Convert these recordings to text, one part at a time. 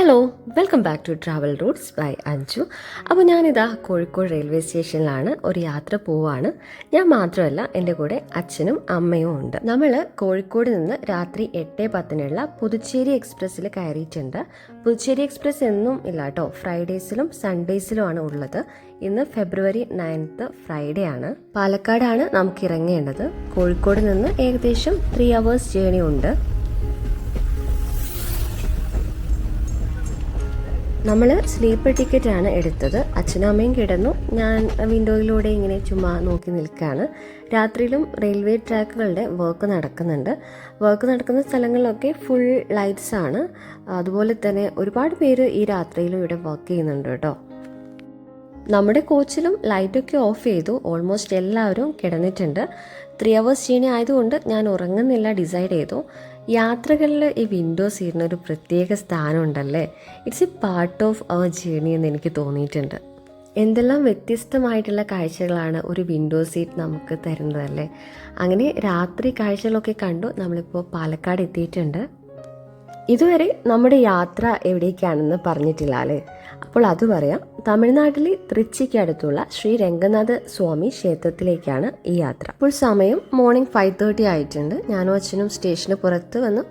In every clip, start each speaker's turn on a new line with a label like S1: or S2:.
S1: Hello welcome back to travel roots by Anju അപ്പോൾ ഞാനിതാ Kozhikode railway സ്റ്റേഷനിലാണ് ഒരു യാത്ര പോവാണ്. ഞാൻ മാത്രമല്ല എന്റെ കൂടെ അച്ഛനും അമ്മയും ഉണ്ട്. നമ്മൾ കോഴിക്കോട് നിന്ന് രാത്രി എട്ട് പത്തിനുള്ള പുതുച്ചേരി എക്സ്പ്രസ്സിൽ കയറിയിട്ടുണ്ട്. പുതുച്ചേരി എക്സ്പ്രസ് എന്നും ഇല്ല കേട്ടോ ഫ്രൈഡേസിലും സൺഡേസിലുമാണ് ഉള്ളത്. ഇന്ന് ഫെബ്രുവരി നയൻത്ത് ഫ്രൈഡേ ആണ്. പാലക്കാടാണ് നമുക്ക് ഇറങ്ങേണ്ടത് കോഴിക്കോട് നിന്ന് ഏകദേശം ത്രീ അവേഴ്സ് ജേണി ഉണ്ട്. നമ്മൾ സ്ലീപ്പർ ടിക്കറ്റ് ആണ് എടുത്തത്. അച്ഛനും അമ്മയും കിടന്നു. ഞാൻ വിൻഡോയിലൂടെ ഇങ്ങനെ ചുമ്മാ നോക്കി നിൽക്കുകയാണ്. രാത്രിയിലും റെയിൽവേ ട്രാക്കുകളുടെ വർക്ക് നടക്കുന്നുണ്ട്. വർക്ക് നടക്കുന്ന സ്ഥലങ്ങളിലൊക്കെ ഫുൾ ലൈറ്റ്സ് ആണ്. അതുപോലെ തന്നെ ഒരുപാട് പേര് ഈ രാത്രിയിലും ഇവിടെ വർക്ക് ചെയ്യുന്നുണ്ട് കേട്ടോ. നമ്മുടെ കോച്ചിലും ലൈറ്റൊക്കെ ഓഫ് ചെയ്തു. ഓൾമോസ്റ്റ് എല്ലാവരും കിടന്നിട്ടുണ്ട്. ത്രീ അവേഴ്സ് ജേണി ആയതുകൊണ്ട് ഞാൻ ഉറങ്ങുന്നില്ല ഡിസൈഡ് ചെയ്തു. യാത്രകളിൽ ഈ വിൻഡോ സീറ്റിന് ഒരു പ്രത്യേക സ്ഥാനമുണ്ടല്ലേ? It's a part of our journey എന്ന് എനിക്ക് തോന്നിയിട്ടുണ്ട്. എന്തെല്ലാം വ്യത്യസ്തമായിട്ടുള്ള കാഴ്ചകളാണ് ഒരു വിൻഡോ സീറ്റ് നമുക്ക് തരുന്നതല്ലേ? അങ്ങനെ രാത്രി കാഴ്ചകളൊക്കെ കണ്ടു നമ്മളിപ്പോൾ പാലക്കാട് എത്തിയിട്ടുണ്ട്. ഇതുവരെ നമ്മുടെ യാത്ര എവിടേക്കാണെന്ന് പറഞ്ഞിട്ടില്ല അല്ലേ? അപ്പോൾ അത് പറയാം. തമിഴ്നാട്ടിലെ തൃച്ചിക്ക് അടുത്തുള്ള ശ്രീ രംഗനാഥ സ്വാമി ക്ഷേത്രത്തിലേക്കാണ് ഈ യാത്ര. ഇപ്പോൾ സമയം മോർണിംഗ് ഫൈവ് തേർട്ടി ആയിട്ടുണ്ട്. ഞാനും അച്ഛനും സ്റ്റേഷന് പുറത്ത് വന്ന്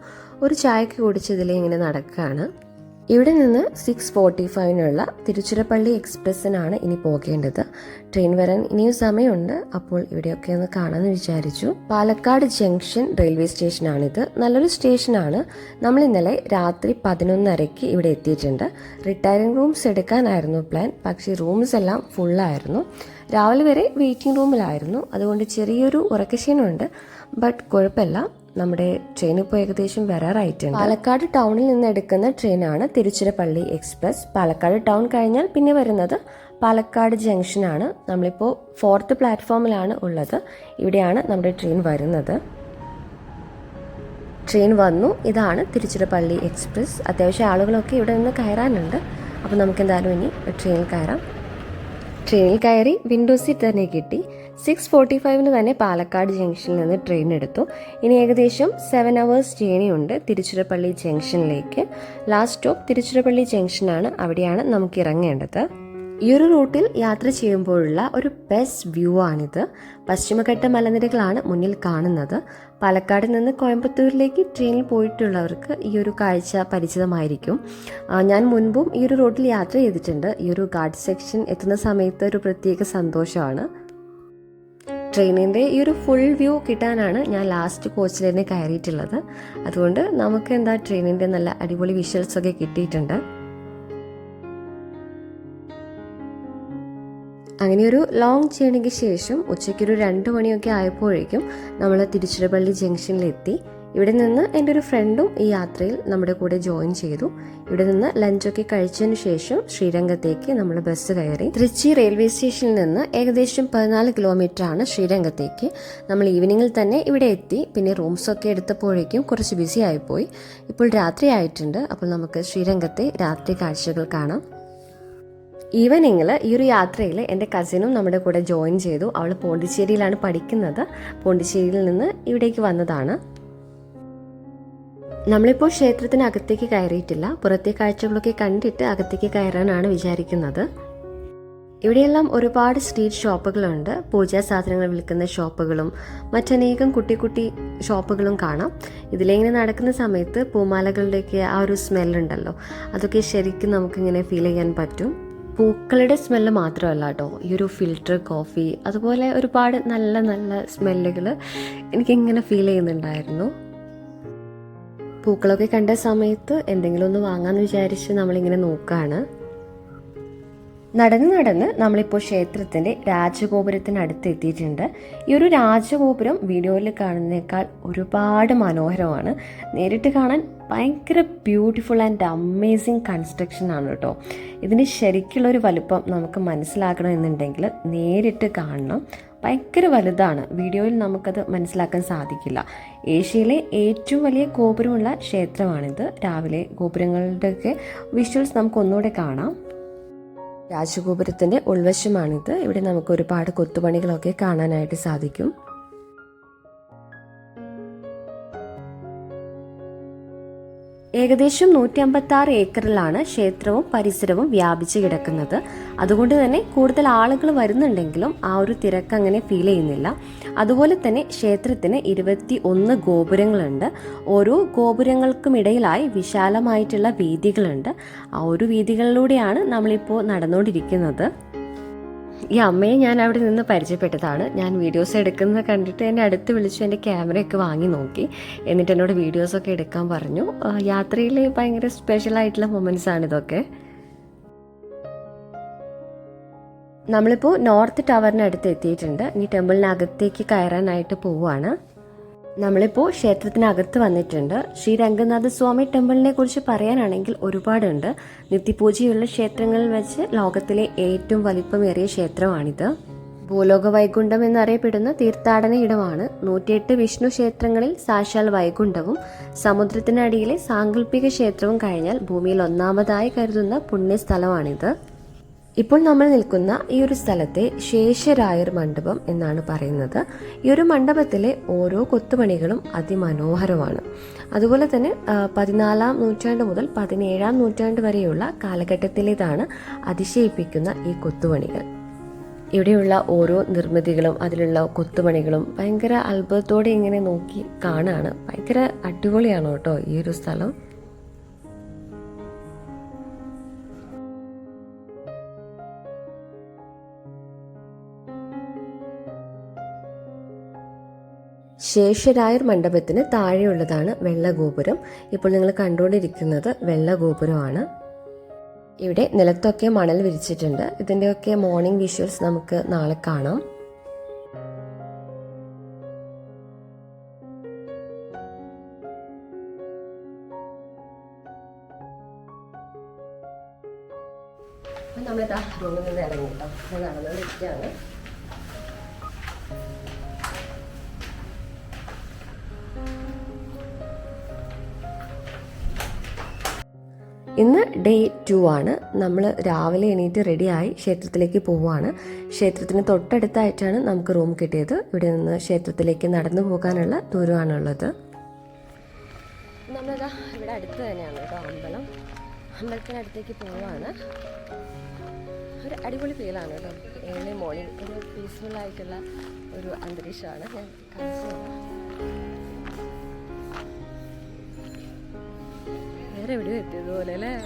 S1: ഒരു ചായക്ക് കുടിച്ചതിലേ ഇങ്ങനെ നടക്കുകയാണ് ഇവിടെ നിന്ന് സിക്സ് ഫോർട്ടി ഫൈവിനുള്ള തിരുച്ചിറപ്പള്ളി എക്സ്പ്രസ്സിനാണ് ഇനി പോകേണ്ടത്. ട്രെയിൻ വരാൻ ഇനിയും സമയമുണ്ട്. അപ്പോൾ ഇവിടെയൊക്കെ ഒന്ന് കാണാമെന്ന് വിചാരിച്ചു. പാലക്കാട് ജംഗ്ഷൻ റെയിൽവേ സ്റ്റേഷനാണിത് നല്ലൊരു സ്റ്റേഷനാണ് നമ്മൾ ഇന്നലെ രാത്രി പതിനൊന്നരയ്ക്ക് ഇവിടെ എത്തിയിട്ടുണ്ട്. റിട്ടയറിംഗ് റൂംസ് എടുക്കാനായിരുന്നു പ്ലാൻ പക്ഷേ റൂംസ് എല്ലാം ഫുള്ളായിരുന്നു രാവിലെ വരെ വെയിറ്റിംഗ് റൂമിലായിരുന്നു അതുകൊണ്ട് ചെറിയൊരു ഉറക്കക്ഷീണമുണ്ട് ബട്ട് കുഴപ്പമില്ല. നമ്മുടെ ട്രെയിൻ ഇപ്പോൾ ഏകദേശം വരാറായിട്ടുണ്ട്. പാലക്കാട് ടൗണിൽ നിന്ന് എടുക്കുന്ന ട്രെയിനാണ് തിരുച്ചിറപ്പള്ളി എക്സ്പ്രസ് പാലക്കാട് ടൗൺ കഴിഞ്ഞാൽ പിന്നെ വരുന്നത് പാലക്കാട് ജംഗ്ഷനാണ് നമ്മളിപ്പോൾ ഫോർത്ത് പ്ലാറ്റ്ഫോമിലാണ് ഉള്ളത്. ഇവിടെയാണ് നമ്മുടെ ട്രെയിൻ വരുന്നത്. ട്രെയിൻ വന്നു. ഇതാണ് തിരുച്ചിറപ്പള്ളി എക്സ്പ്രസ് അത്യാവശ്യം ആളുകളൊക്കെ ഇവിടെ നിന്ന് കയറാനുണ്ട്. അപ്പോൾ നമുക്ക് എന്തായാലും ഇനി ട്രെയിനിൽ കയറാം. ട്രെയിനിൽ കയറി വിൻഡോ സീറ്റ് തന്നെ കിട്ടി. സിക്സ് ഫോർട്ടി ഫൈവിന് തന്നെ പാലക്കാട് ജംഗ്ഷനിൽ നിന്ന് ട്രെയിൻ എടുത്തു. ഇനി ഏകദേശം സെവൻ അവേഴ്സ് ജേണി ഉണ്ട് തിരുച്ചിറപ്പള്ളി ജംഗ്ഷനിലേക്ക്. ലാസ്റ്റ് സ്റ്റോപ്പ് തിരുച്ചിറപ്പള്ളി ജംഗ്ഷനാണ്. അവിടെയാണ് നമുക്ക് ഇറങ്ങേണ്ടത്. ഈ ഒരു റൂട്ടിൽ യാത്ര ചെയ്യുമ്പോഴുള്ള ഒരു ബെസ്റ്റ് വ്യൂ ആണിത്. പശ്ചിമഘട്ട മലനിരകളാണ് മുന്നിൽ കാണുന്നത്. പാലക്കാട് നിന്ന് കോയമ്പത്തൂരിലേക്ക് ട്രെയിനിൽ പോയിട്ടുള്ളവർക്ക് ഈ ഒരു കാഴ്ച പരിചിതമായിരിക്കും. ഞാൻ മുൻപും ഈ ഒരു റൂട്ടിൽ യാത്ര ചെയ്തിട്ടുണ്ട്. ഈ ഒരു ഗാർഡ് സെക്ഷൻ എത്തുന്ന സമയത്ത് ഒരു പ്രത്യേക സന്തോഷമാണ്. ട്രെയിനിന്റെ ഈ ഒരു ഫുൾ വ്യൂ കിട്ടാനാണ് ഞാൻ ലാസ്റ്റ് കോച്ചിൽ തന്നെ കയറിയിട്ടുള്ളത്. അതുകൊണ്ട് നമുക്ക് എന്താ ട്രെയിനിന്റെ നല്ല അടിപൊളി വിഷ്വൽസ് ഒക്കെ കിട്ടിയിട്ടുണ്ട്. അങ്ങനെ ഒരു ലോങ് ജേണിക്ക് ശേഷം ഉച്ചയ്ക്കൊരു രണ്ട് മണിയൊക്കെ ആയപ്പോഴേക്കും നമ്മൾ തിരുച്ചിറപ്പള്ളി ജംഗ്ഷനിലെത്തി ഇവിടെ നിന്ന് എന്റെ ഒരു ഫ്രണ്ടും ഈ യാത്രയിൽ നമ്മുടെ കൂടെ ജോയിൻ ചെയ്തു. ഇവിടെ നിന്ന് ലഞ്ചൊക്കെ കഴിച്ചതിന് ശേഷം ശ്രീരംഗത്തേക്ക് നമ്മൾ ബസ് കയറി. തൃച്ചി റെയിൽവേ സ്റ്റേഷനിൽ നിന്ന് ഏകദേശം പതിനാല് കിലോമീറ്റർ ആണ് ശ്രീരംഗത്തേക്ക്. നമ്മൾ ഈവനിങ്ങിൽ തന്നെ ഇവിടെ എത്തി. പിന്നെ റൂംസൊക്കെ എടുത്തപ്പോഴേക്കും കുറച്ച് ബിസി ആയിപ്പോയി. ഇപ്പോൾ രാത്രി ആയിട്ടുണ്ട്. അപ്പോൾ നമുക്ക് ശ്രീരംഗത്തെ രാത്രി കാഴ്ചകൾ കാണാം. ഈവനിങ്ങിൽ ഈ ഒരു യാത്രയിൽ എന്റെ കസിനും നമ്മുടെ കൂടെ ജോയിൻ ചെയ്തു. അവൾ പോണ്ടിച്ചേരിയിലാണ് പഠിക്കുന്നത്. പോണ്ടിച്ചേരിയിൽ നിന്ന് ഇവിടേക്ക് വന്നതാണ്. നമ്മളിപ്പോൾ ക്ഷേത്രത്തിനകത്തേക്ക് കയറിയിട്ടില്ല. പുറത്തെ കാഴ്ചകളൊക്കെ കണ്ടിട്ട് അകത്തേക്ക് കയറാനാണ് വിചാരിക്കുന്നത്. ഇവിടെയെല്ലാം ഒരുപാട് സ്ട്രീറ്റ് ഷോപ്പുകളുണ്ട്. പൂജാ സാധനങ്ങൾ വിൽക്കുന്ന ഷോപ്പുകളും മറ്റനേകം കുട്ടി കുട്ടി ഷോപ്പുകളും കാണാം. ഇതിലിങ്ങനെ നടക്കുന്ന സമയത്ത് പൂമാലകളുടെയൊക്കെ ആ ഒരു സ്മെല്ലുണ്ടല്ലോ അതൊക്കെ ശരിക്കും നമുക്കിങ്ങനെ ഫീൽ ചെയ്യാൻ പറ്റും. പൂക്കളുടെ സ്മെല്ല് മാത്രമല്ല കേട്ടോ. ഈ ഒരു ഫിൽറ്റർ കോഫി അതുപോലെ ഒരുപാട് നല്ല നല്ല സ്മെല്ലുകൾ എനിക്കിങ്ങനെ ഫീൽ ചെയ്യുന്നുണ്ടായിരുന്നു. പൂക്കളൊക്കെ കണ്ട സമയത്ത് എന്തെങ്കിലും ഒന്ന് വാങ്ങാമെന്ന് വിചാരിച്ച് നമ്മളിങ്ങനെ നോക്കുകയാണ് നടന്ന് നടന്ന് നമ്മളിപ്പോൾ ക്ഷേത്രത്തിന്റെ രാജഗോപുരത്തിനടുത്ത് എത്തിയിട്ടുണ്ട് ഈ ഒരു രാജഗോപുരം വീഡിയോയിൽ കാണുന്നേക്കാൾ ഒരുപാട് മനോഹരമാണ്. നേരിട്ട് കാണാൻ ഭയങ്കര ബ്യൂട്ടിഫുൾ ആൻഡ് അമേസിങ് കൺസ്ട്രക്ഷൻ ആണ് കേട്ടോ ഇതിന്റെ ശരിക്കുള്ള ഒരു വലുപ്പം നമുക്ക് മനസ്സിലാക്കണമെന്നുണ്ടെങ്കിൽ നേരിട്ട് കാണണം. ഭയങ്കര വലുതാണ്. വീഡിയോയിൽ നമുക്കത് മനസ്സിലാക്കാൻ സാധിക്കില്ല. ഏഷ്യയിലെ ഏറ്റവും വലിയ ഗോപുരമുള്ള ക്ഷേത്രമാണിത്. രാവിലെ ഗോപുരങ്ങളുടെയൊക്കെ വിഷ്വൽസ് നമുക്ക് ഒന്നുകൂടെ കാണാം. രാജഗോപുരത്തിന്റെ ഉൾവശമാണിത്. ഇവിടെ നമുക്ക് ഒരുപാട് കൊത്തുപണികളൊക്കെ കാണാനായിട്ട് സാധിക്കും. ഏകദേശം നൂറ്റി അമ്പത്തി ആറ് ഏക്കറിലാണ് ക്ഷേത്രവും പരിസരവും വ്യാപിച്ച് കിടക്കുന്നത്. അതുകൊണ്ട് തന്നെ കൂടുതൽ ആളുകൾ വരുന്നുണ്ടെങ്കിലും ആ ഒരു തിരക്ക് അങ്ങനെ ഫീൽ ചെയ്യുന്നില്ല. അതുപോലെ തന്നെ ക്ഷേത്രത്തിന് ഇരുപത്തി ഒന്ന് ഗോപുരങ്ങളുണ്ട്. ഓരോ ഗോപുരങ്ങൾക്കും ഇടയിലായി വിശാലമായിട്ടുള്ള വീതികളുണ്ട്. ആ ഒരു വീതികളിലൂടെയാണ് നമ്മളിപ്പോൾ നടന്നുകൊണ്ടിരിക്കുന്നത്. ഈ അമ്മയെ ഞാൻ അവിടെ നിന്ന് പരിചയപ്പെട്ടതാണ്. ഞാൻ വീഡിയോസ് എടുക്കുന്നത് കണ്ടിട്ട് എന്നെ അടുത്ത് വിളിച്ചു എന്റെ ക്യാമറയൊക്കെ വാങ്ങി നോക്കി. എന്നിട്ട് എന്നോട് വീഡിയോസൊക്കെ എടുക്കാൻ പറഞ്ഞു. യാത്രയിൽ ഭയങ്കര സ്പെഷ്യൽ ആയിട്ടുള്ള മൊമെന്റ്സ് ആണ് ഇതൊക്കെ. നമ്മളിപ്പോൾ നോർത്ത് ടവറിനടുത്ത് എത്തിയിട്ടുണ്ട്. ഇനി ടെമ്പിളിനകത്തേക്ക് കയറാനായിട്ട് പോവുകയാണ് നമ്മളിപ്പോൾ ക്ഷേത്രത്തിനകത്ത് വന്നിട്ടുണ്ട്. ശ്രീ രംഗനാഥ സ്വാമി ടെമ്പിളിനെ കുറിച്ച് പറയാനാണെങ്കിൽ ഒരുപാടുണ്ട്. നിത്യപൂജയുള്ള ക്ഷേത്രങ്ങളിൽ വെച്ച് ലോകത്തിലെ ഏറ്റവും വലിപ്പമേറിയ ക്ഷേത്രമാണിത്. ഭൂലോക വൈകുണ്ഠം എന്നറിയപ്പെടുന്ന തീർത്ഥാടന ഇടമാണ്. നൂറ്റിയെട്ട് വിഷ്ണു ക്ഷേത്രങ്ങളിൽ സാക്ഷാൽ വൈകുണ്ഠവും സമുദ്രത്തിനടിയിലെ സാങ്കല്പിക ക്ഷേത്രവും കഴിഞ്ഞാൽ ഭൂമിയിൽ ഒന്നാമതായി കരുതുന്ന പുണ്യസ്ഥലമാണിത്. ഇപ്പോൾ നമ്മൾ നിൽക്കുന്ന ഈ ഒരു സ്ഥലത്തെ ശേഷരായർ മണ്ഡപം എന്നാണ് പറയുന്നത്. ഈ ഒരു മണ്ഡപത്തിലെ ഓരോ കൊത്തുപണികളും അതിമനോഹരമാണ്. അതുപോലെ തന്നെ പതിനാലാം നൂറ്റാണ്ട് മുതൽ പതിനേഴാം നൂറ്റാണ്ട് വരെയുള്ള കാലഘട്ടത്തിലേതാണ് അതിശയിപ്പിക്കുന്ന ഈ കൊത്തുപണികൾ. ഇവിടെയുള്ള ഓരോ നിർമ്മിതികളും അതിലുള്ള കൊത്തുപണികളും ഭയങ്കര അത്ഭുതത്തോടെ ഇങ്ങനെ നോക്കി കാണാണ്. ഭയങ്കര അടിപൊളിയാണ് കേട്ടോ ഈ ഒരു സ്ഥലം. ശേഷരായർ മണ്ഡപത്തിന് താഴെയുള്ളതാണ് വെള്ളഗോപുരം. ഇപ്പോൾ നിങ്ങൾ കണ്ടുകൊണ്ടിരിക്കുന്നത് വെള്ളഗോപുരമാണ്. ഇവിടെ നിലത്തൊക്കെ മണൽ വിരിച്ചിട്ടുണ്ട്. ഇതിന്റെയൊക്കെ മോർണിംഗ് വിഷ്വൽസ് നമുക്ക് നാളെ കാണാം. നമ്മളിതാ റൂമിൽ നിന്ന് ഇറങ്ങി നടന്നുകൊണ്ടിരിക്കുകയാണ്. ഇന്ന് ഡേ ടു ആണ്. നമ്മൾ രാവിലെ എണീറ്റ് റെഡിയായി ക്ഷേത്രത്തിലേക്ക് പോവുകയാണ് ക്ഷേത്രത്തിന് തൊട്ടടുത്തായിട്ടാണ് നമുക്ക് റൂം കിട്ടിയത്. ഇവിടെ നിന്ന് ക്ഷേത്രത്തിലേക്ക് നടന്നു പോകാനുള്ള ദൂരമാണുള്ളത്. നമ്മളിതാ ഇവിടെ അടുത്ത് തന്നെയാണ് കേട്ടോ അമ്പലം. അമ്പലത്തിനടുത്തേക്ക് പോവുകയാണ് ഒരു അടിപൊളി ഫീലാണ് കേട്ടോ. ഏർലി മോർണിംഗ് ഒരു പീസ്ഫുൾ ആയിട്ടുള്ള ഒരു അന്തരീക്ഷമാണ്. ഞാൻ എവിടെ എത്തിയതുപോലെ അല്ലേ?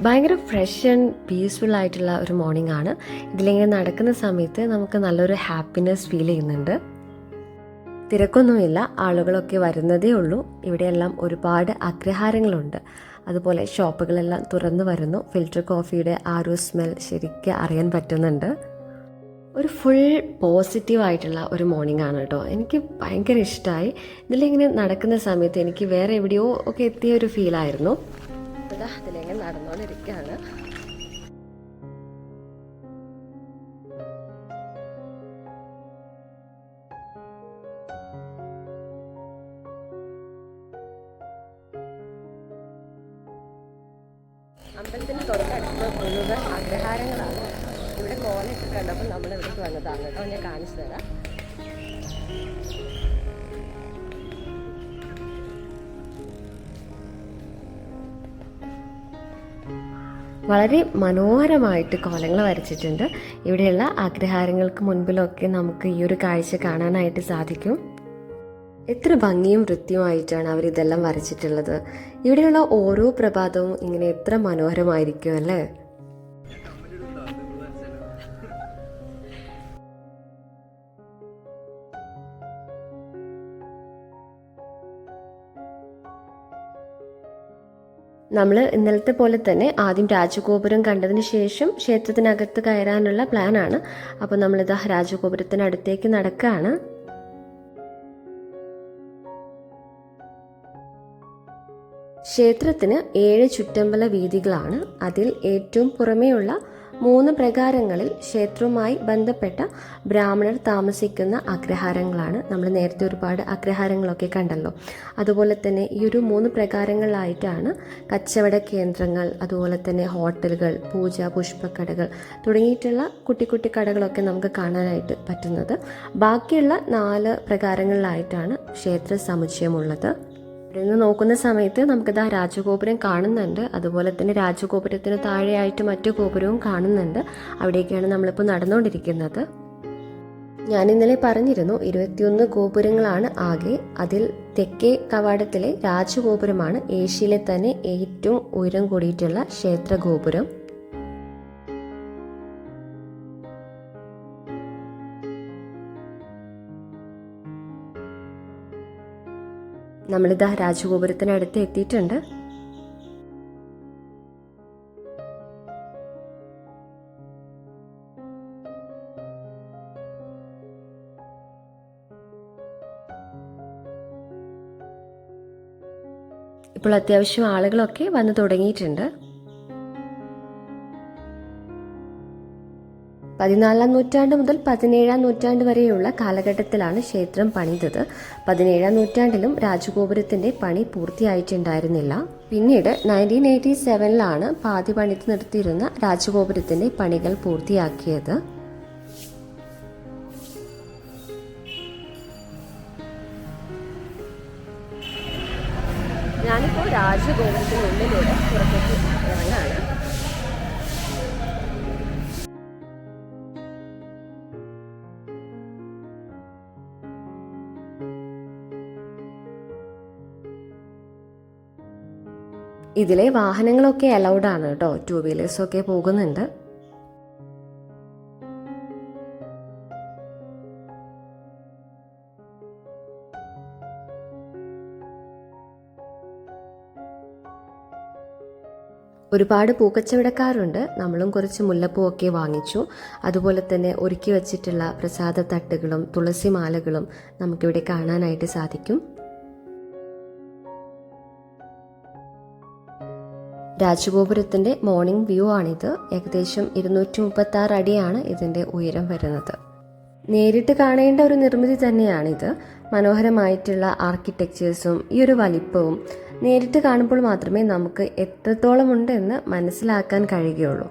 S1: ഭയങ്കര ഫ്രഷ് ആൻഡ് പീസ്ഫുൾ ആയിട്ടുള്ള ഒരു മോർണിംഗ് ആണ്. ഇതിലിങ്ങനെ നടക്കുന്ന സമയത്ത് നമുക്ക് നല്ലൊരു ഹാപ്പിനെസ് ഫീൽ ചെയ്യുന്നുണ്ട്. തിരക്കൊന്നുമില്ല ആളുകളൊക്കെ വരുന്നതേ ഉള്ളൂ. ഇവിടെയെല്ലാം ഒരുപാട് അഗ്രഹാരങ്ങളുണ്ട്. അതുപോലെ ഷോപ്പുകളെല്ലാം തുറന്നു വരുന്നു. ഫിൽറ്റർ കോഫിയുടെ ആ ഒരു സ്മെൽ ശരിക്കും അറിയാൻ പറ്റുന്നുണ്ട്. ഒരു ഫുൾ പോസിറ്റീവായിട്ടുള്ള ഒരു മോർണിംഗ് ആണ് കേട്ടോ എനിക്ക് ഭയങ്കര ഇഷ്ടമായി ഇതിലിങ്ങനെ നടക്കുന്ന സമയത്ത് എനിക്ക് വേറെ എവിടെയോ ഒക്കെ എത്തിയ ഒരു ഫീലായിരുന്നു ഇതാ ഇതിലിങ്ങനെ നടന്നുകൊണ്ടിരിക്കുകയാണ് വളരെ മനോഹരമായിട്ട് കോലങ്ങൾ വരച്ചിട്ടുണ്ട്. ഇവിടെയുള്ള ആഗ്രഹാരങ്ങൾക്ക് മുൻപിലൊക്കെ നമുക്ക് ഈ ഒരു കാഴ്ച കാണാനായിട്ട് സാധിക്കും. എത്ര ഭംഗിയും വൃത്തിയുമായിട്ടാണ് അവരിതെല്ലാം വരച്ചിട്ടുള്ളത്. ഇവിടെയുള്ള ഓരോ പ്രഭാതവും ഇങ്ങനെ എത്ര മനോഹരമായിരിക്കും അല്ലേ? നമ്മൾ ഇന്നലത്തെ പോലെ തന്നെ ആദ്യം രാജഗോപുരം കണ്ടതിന് ശേഷം ക്ഷേത്രത്തിനകത്ത് കയറാനുള്ള പ്ലാനാണ്. അപ്പോൾ നമ്മളിത് രാജഗോപുരത്തിനടുത്തേക്ക് നടക്കുകയാണ് ക്ഷേത്രത്തിന് ഏഴ് ചുറ്റമ്പല വീതികളാണ്. അതിൽ ഏറ്റവും പുറമേയുള്ള മൂന്ന് പ്രകാരങ്ങളിൽ ക്ഷേത്രവുമായി ബന്ധപ്പെട്ട ബ്രാഹ്മണർ താമസിക്കുന്ന അഗ്രഹാരങ്ങളാണ് നമ്മൾ നേരത്തെ ഒരുപാട് അഗ്രഹാരങ്ങളൊക്കെ കണ്ടല്ലോ. അതുപോലെ തന്നെ ഈ ഒരു മൂന്ന് പ്രകാരങ്ങളിലായിട്ടാണ് കച്ചവട കേന്ദ്രങ്ങൾ അതുപോലെ തന്നെ ഹോട്ടലുകൾ പൂജ പുഷ്പക്കടകൾ തുടങ്ങിയിട്ടുള്ള കുട്ടി കുട്ടി കടകളൊക്കെ നമുക്ക് കാണാനായിട്ട് പറ്റുന്നത്. ബാക്കിയുള്ള നാല് പ്രകാരങ്ങളിലായിട്ടാണ് ക്ഷേത്ര സമുച്ചയമുള്ളത്. ഇവിടെ നിന്ന് നോക്കുന്ന സമയത്ത് നമുക്കിത് ആ രാജഗോപുരം കാണുന്നുണ്ട്. അതുപോലെ തന്നെ രാജഗോപുരത്തിന് താഴെയായിട്ട് മറ്റു ഗോപുരവും കാണുന്നുണ്ട്. അവിടേക്കാണ് നമ്മളിപ്പോൾ നടന്നുകൊണ്ടിരിക്കുന്നത്. ഞാൻ ഇന്നലെ പറഞ്ഞിരുന്നു ഇരുപത്തിയൊന്ന് ഗോപുരങ്ങളാണ് ആകെ. അതിൽ തെക്കേ കവാടത്തിലെ രാജഗോപുരമാണ് ഏഷ്യയിലെ തന്നെ ഏറ്റവും ഉയരം കൂടിയിട്ടുള്ള ക്ഷേത്ര ഗോപുരം നമ്മളിതാ രാജഗോപുരത്തിനടുത്ത് എത്തിയിട്ടുണ്ട്. ഇപ്പോൾ അത്യാവശ്യം ആളുകളൊക്കെ വന്നു തുടങ്ങിയിട്ടുണ്ട്. പതിനാലാം നൂറ്റാണ്ട് മുതൽ പതിനേഴാം നൂറ്റാണ്ട് വരെയുള്ള കാലഘട്ടത്തിലാണ് ക്ഷേത്രം പണിതത്. പതിനേഴാം നൂറ്റാണ്ടിലും രാജഗോപുരത്തിന്റെ പണി പൂർത്തിയായിട്ടുണ്ടായിരുന്നില്ല. പിന്നീട് നയന്റീൻ എയ്റ്റി സെവനിലാണ് പാതി പണിത് നിർത്തിയിരുന്ന രാജഗോപുരത്തിന്റെ പണികൾ പൂർത്തിയാക്കിയത്. ഞാനിപ്പോൾ രാജഗോപുരത്തിനുള്ളിലൂടെ ഇതിലെ വാഹനങ്ങളൊക്കെ അലൗഡ് ആണ് കേട്ടോ. ടൂ വീലേഴ്സൊക്കെ പോകുന്നുണ്ട്. ഒരുപാട് പൂക്കച്ചവടക്കാരുണ്ട്. നമ്മളും കുറച്ച് മുല്ലപ്പൂവൊക്കെ വാങ്ങിച്ചു. അതുപോലെ തന്നെ ഒരുക്കി വച്ചിട്ടുള്ള പ്രസാദ തട്ടുകളും തുളസി മാലകളും നമുക്കിവിടെ കാണാനായിട്ട് സാധിക്കും. രാജഗോപുരത്തിന്റെ മോർണിംഗ് വ്യൂ ആണിത്. ഏകദേശം ഇരുന്നൂറ്റി മുപ്പത്തി ആറ് അടിയാണ് ഇതിന്റെ ഉയരം വരുന്നത്. നേരിട്ട് കാണേണ്ട ഒരു നിർമ്മിതി തന്നെയാണിത്. മനോഹരമായിട്ടുള്ള ആർക്കിടെക്ചേഴ്സും ഈ ഒരു വലിപ്പവും നേരിട്ട് കാണുമ്പോൾ മാത്രമേ നമുക്ക് എത്രത്തോളം ഉണ്ടെന്ന് മനസ്സിലാക്കാൻ കഴിയുകയുള്ളൂ.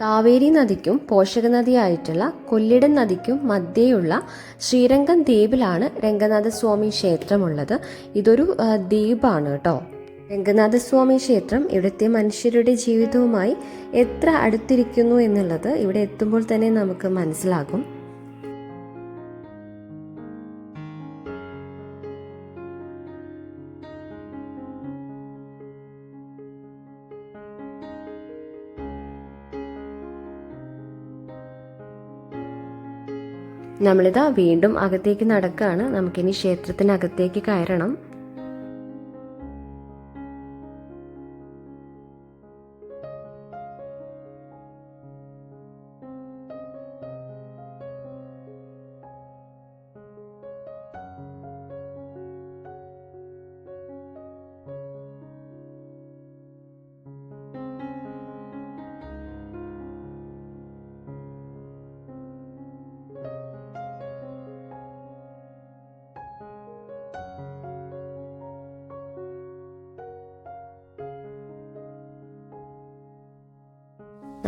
S1: കാവേരി നദിക്കും പോഷക നദിയായിട്ടുള്ള കൊല്ലിടൻ നദിക്കും മധ്യേയുള്ള ശ്രീരംഗം ദ്വീപിലാണ് രംഗനാഥസ്വാമി ക്ഷേത്രമുള്ളത്. ഇതൊരു ദ്വീപാണ് കേട്ടോ. രംഗനാഥസ്വാമി ക്ഷേത്രം ഇവിടുത്തെ മനുഷ്യരുടെ ജീവിതവുമായി എത്ര അടുത്തിരിക്കുന്നു എന്നുള്ളത് ഇവിടെ എത്തുമ്പോൾ തന്നെ നമുക്ക് മനസ്സിലാകും. നമ്മളിതാ വീണ്ടും അകത്തേക്ക് നടക്കുകയാണ് നമുക്കിനി ക്ഷേത്രത്തിനകത്തേക്ക് കയറണം.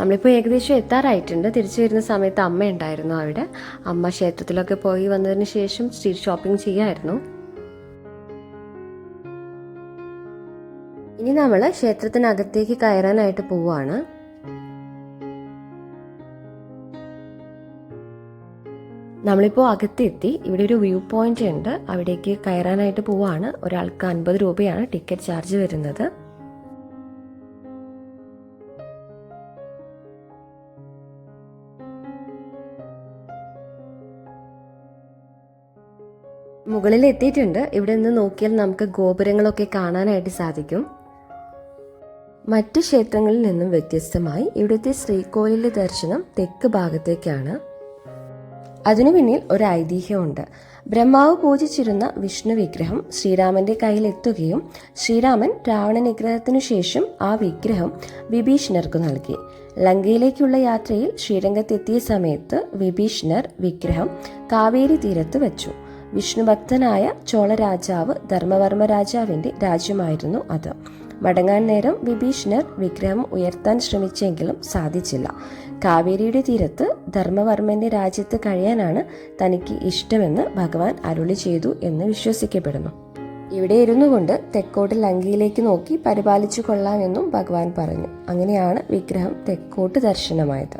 S1: നമ്മളിപ്പോൾ ഏകദേശം എത്താറായിട്ടുണ്ട്. തിരിച്ചു വരുന്ന സമയത്ത് അമ്മ ഉണ്ടായിരുന്നു അവിടെ. അമ്മ ക്ഷേത്രത്തിലൊക്കെ പോയി വന്നതിന് ശേഷം സ്ട്രീറ്റ് ഷോപ്പിംഗ് ചെയ്യായിരുന്നു. ഇനി നമ്മൾ ക്ഷേത്രത്തിനകത്തേക്ക് കയറാനായിട്ട് പോവാണ്. നമ്മളിപ്പോൾ അകത്തെത്തി. ഇവിടെ ഒരു വ്യൂ പോയിന്റ് ഉണ്ട്. അവിടേക്ക് കയറാനായിട്ട് പോവാണ്. ഒരാൾക്ക് അൻപത് രൂപയാണ് ടിക്കറ്റ് ചാർജ് വരുന്നത്. മുകളിൽ എത്തിയിട്ടുണ്ട് ഇവിടെ നിന്ന് നോക്കിയാൽ നമുക്ക് ഗോപുരങ്ങളൊക്കെ കാണാനായിട്ട് സാധിക്കും. മറ്റ് ക്ഷേത്രങ്ങളിൽ നിന്നും വ്യത്യസ്തമായി ഇവിടുത്തെ ശ്രീകോവിലിന്റെ ദർശനം തെക്ക് ഭാഗത്തേക്കാണ്. അതിനു പിന്നിൽ ഒരു ഐതിഹ്യമുണ്ട്. ബ്രഹ്മാവ് പൂജിച്ചിരുന്ന വിഷ്ണു വിഗ്രഹം ശ്രീരാമന്റെ കയ്യിൽ എത്തുകയും ശ്രീരാമൻ രാവണ നിഗ്രഹത്തിനു ശേഷം ആ വിഗ്രഹം വിഭീഷണർക്ക് നൽകി. ലങ്കയിലേക്കുള്ള യാത്രയിൽ ശ്രീരംഗത്തെത്തിയ സമയത്ത് വിഭീഷണർ വിഗ്രഹം കാവേരി തീരത്ത് വെച്ചു. വിഷ്ണു ചോളരാജാവ് ചോള രാജാവ് ധർമ്മവർമ്മ രാജാവിന്റെ രാജ്യമായിരുന്നു അത്. മടങ്ങാൻ നേരം വിഭീഷണർ വിഗ്രഹം ഉയർത്താൻ ശ്രമിച്ചെങ്കിലും സാധിച്ചില്ല. കാവേരിയുടെ തീരത്ത് ധർമ്മവർമ്മന്റെ രാജ്യത്ത് കഴിയാനാണ് തനിക്ക് ഇഷ്ടമെന്ന് ഭഗവാൻ അരുളി ചെയ്തു എന്ന് വിശ്വസിക്കപ്പെടുന്നു. ഇവിടെ ഇരുന്നു കൊണ്ട് തെക്കോട്ട് ലങ്കയിലേക്ക് നോക്കി പരിപാലിച്ചു കൊള്ളാമെന്നും ഭഗവാൻ പറഞ്ഞു. അങ്ങനെയാണ് വിഗ്രഹം തെക്കോട്ട് ദർശനമായത്.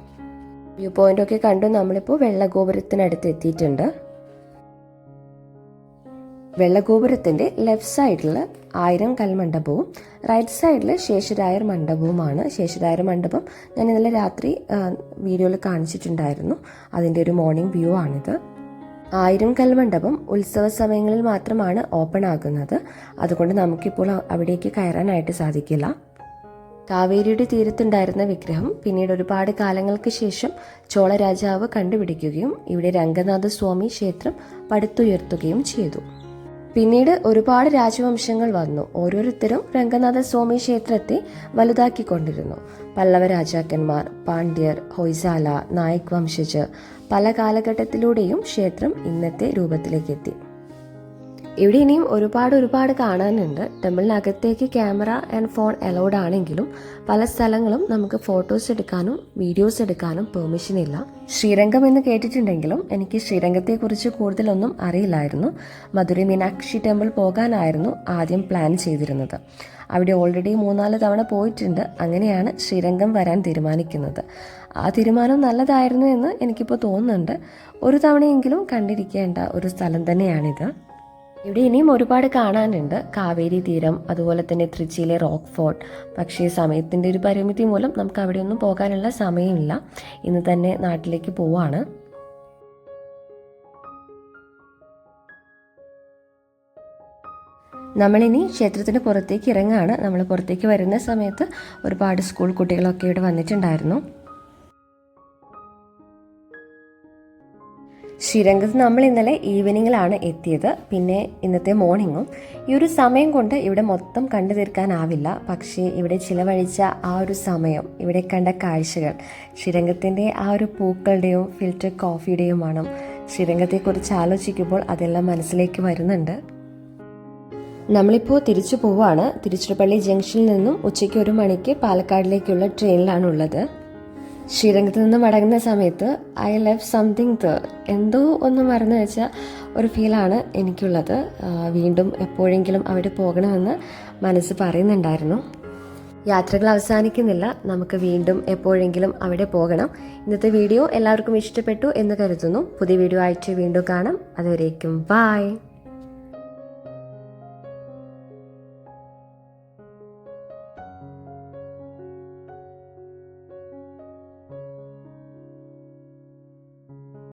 S1: വ്യൂ പോയിന്റ് ഒക്കെ കണ്ടു. നമ്മളിപ്പോൾ വെള്ളഗോപുരത്തിനടുത്ത് എത്തിയിട്ടുണ്ട്. വെള്ളഗോപുരത്തിന്റെ ലെഫ്റ്റ് സൈഡിൽ ആയിരം കൽമണ്ഡപവും റൈറ്റ് സൈഡിൽ ശേഷരായർ മണ്ഡപവുമാണ്. ശേഷരായർ മണ്ഡപം ഞാൻ ഇന്നലെ രാത്രി വീഡിയോയിൽ കാണിച്ചിട്ടുണ്ടായിരുന്നു. അതിന്റെ ഒരു മോർണിംഗ് വ്യൂ ആണിത്. ആയിരം കൽമണ്ഡപം ഉത്സവ സമയങ്ങളിൽ മാത്രമാണ് ഓപ്പൺ ആകുന്നത്. അതുകൊണ്ട് നമുക്കിപ്പോൾ അവിടേക്ക് കയറാനായിട്ട് സാധിക്കില്ല. കാവേരിയുടെ തീരത്തുണ്ടായിരുന്ന വിഗ്രഹം പിന്നീട് ഒരുപാട് കാലങ്ങൾക്ക് ശേഷം ചോള രാജാവ് കണ്ടുപിടിക്കുകയും ഇവിടെ രംഗനാഥ സ്വാമി ക്ഷേത്രം പടുത്തുയർത്തുകയും ചെയ്തു. പിന്നീട് ഒരുപാട് രാജവംശങ്ങൾ വന്നു. ഓരോരുത്തരും രംഗനാഥ സ്വാമി ക്ഷേത്രത്തെ വലുതാക്കിക്കൊണ്ടിരുന്നു. പല്ലവ രാജാക്കന്മാർ പാണ്ഡ്യർ ഹൊയ്സാല നായക് വംശജ് പല കാലഘട്ടത്തിലൂടെയും ക്ഷേത്രം ഇന്നത്തെ രൂപത്തിലേക്ക് എത്തി ഇവിടെ ഇനിയും ഒരുപാട് ഒരുപാട് കാണാനുണ്ട്. ടെമ്പിളിനകത്തേക്ക് ക്യാമറ ആൻഡ് ഫോൺ അലൗഡ് ആണെങ്കിലും പല സ്ഥലങ്ങളും നമുക്ക് ഫോട്ടോസ് എടുക്കാനും വീഡിയോസ് എടുക്കാനും പെർമിഷൻ ഇല്ല. ശ്രീരംഗം എന്ന് കേട്ടിട്ടുണ്ടെങ്കിലും എനിക്ക് ശ്രീരംഗത്തെക്കുറിച്ച് കൂടുതലൊന്നും അറിയില്ലായിരുന്നു. മധുരൈ മീനാക്ഷി ടെമ്പിൾ പോകാനായിരുന്നു ആദ്യം പ്ലാൻ ചെയ്തിരുന്നത്. അവിടെ ഓൾറെഡി മൂന്നാൽ തവണ പോയിട്ടുണ്ട്. അങ്ങനെയാണ് ശ്രീരംഗം വരാൻ തീരുമാനിക്കുന്നത്. ആ തീരുമാനം നല്ലതായിരുന്നു എന്ന് എനിക്കിപ്പോൾ തോന്നുന്നുണ്ട്. ഒരു തവണയെങ്കിലും കണ്ടിരിക്കേണ്ട ഒരു സ്ഥലം തന്നെയാണിത്. ഇവിടെ ഇനിയും ഒരുപാട് കാണാനുണ്ട്. കാവേരി തീരം അതുപോലെ തന്നെ തൃച്ചിയിലെ റോക്ക് ഫോർട്ട് പക്ഷേ സമയത്തിന്റെ ഒരു പരിമിതി മൂലം നമുക്ക് അവിടെയൊന്നും പോകാനുള്ള സമയമില്ല. ഇന്ന് തന്നെ നാട്ടിലേക്ക് പോവാണ്. നമ്മളിനി ക്ഷേത്രത്തിന് പുറത്തേക്ക് ഇറങ്ങാണ്. നമ്മൾ പുറത്തേക്ക് വരുന്ന സമയത്ത് ഒരുപാട് സ്കൂൾ കുട്ടികളൊക്കെ ഇവിടെ വന്നിട്ടുണ്ടായിരുന്നു. ശ്രീരംഗത്ത് നമ്മൾ ഇന്നലെ ഈവനിങ്ങിലാണ് എത്തിയത്. പിന്നെ ഇന്നത്തെ മോർണിംഗും ഈ ഒരു സമയം കൊണ്ട് ഇവിടെ മൊത്തം കണ്ടു തീർക്കാനാവില്ല. പക്ഷേ ഇവിടെ ചിലവഴിച്ച ആ ഒരു സമയം ഇവിടെ കണ്ട കാഴ്ചകൾ ശ്രീരംഗത്തിന്റെ ആ ഒരു പൂക്കളുടെയും ഫിൽറ്റർ കോഫിയുടെയും മണം ശ്രീരംഗത്തെക്കുറിച്ച് ആലോചിക്കുമ്പോൾ അതെല്ലാം മനസ്സിലേക്ക് വരുന്നുണ്ട്. നമ്മളിപ്പോൾ തിരിച്ചു പോവാണ്. തിരുച്ചിറപ്പള്ളി ജംഗ്ഷനിൽ നിന്നും ഉച്ചയ്ക്ക് ഒരു മണിക്ക് പാലക്കാടിലേക്കുള്ള ട്രെയിനിലാണുള്ളത്. ശ്രീരംഗത്ത് നിന്ന് മടങ്ങുന്ന സമയത്ത് ഐ ലവ് സംതിങ് ദ എന്തോ ഒന്ന് മറന്നു വെച്ച ഒരു ഫീലാണ് എനിക്കുള്ളത്. വീണ്ടും എപ്പോഴെങ്കിലും അവിടെ പോകണമെന്ന് മനസ്സ് പറയുന്നുണ്ടായിരുന്നു. യാത്രകൾ അവസാനിക്കുന്നില്ല. നമുക്ക് വീണ്ടും എപ്പോഴെങ്കിലും അവിടെ പോകണം. ഇന്നത്തെ വീഡിയോ എല്ലാവർക്കും ഇഷ്ടപ്പെട്ടു എന്ന് കരുതുന്നു. പുതിയ വീഡിയോ ആയിട്ട് വീണ്ടും കാണാം. അതുവരേക്കും ബായ്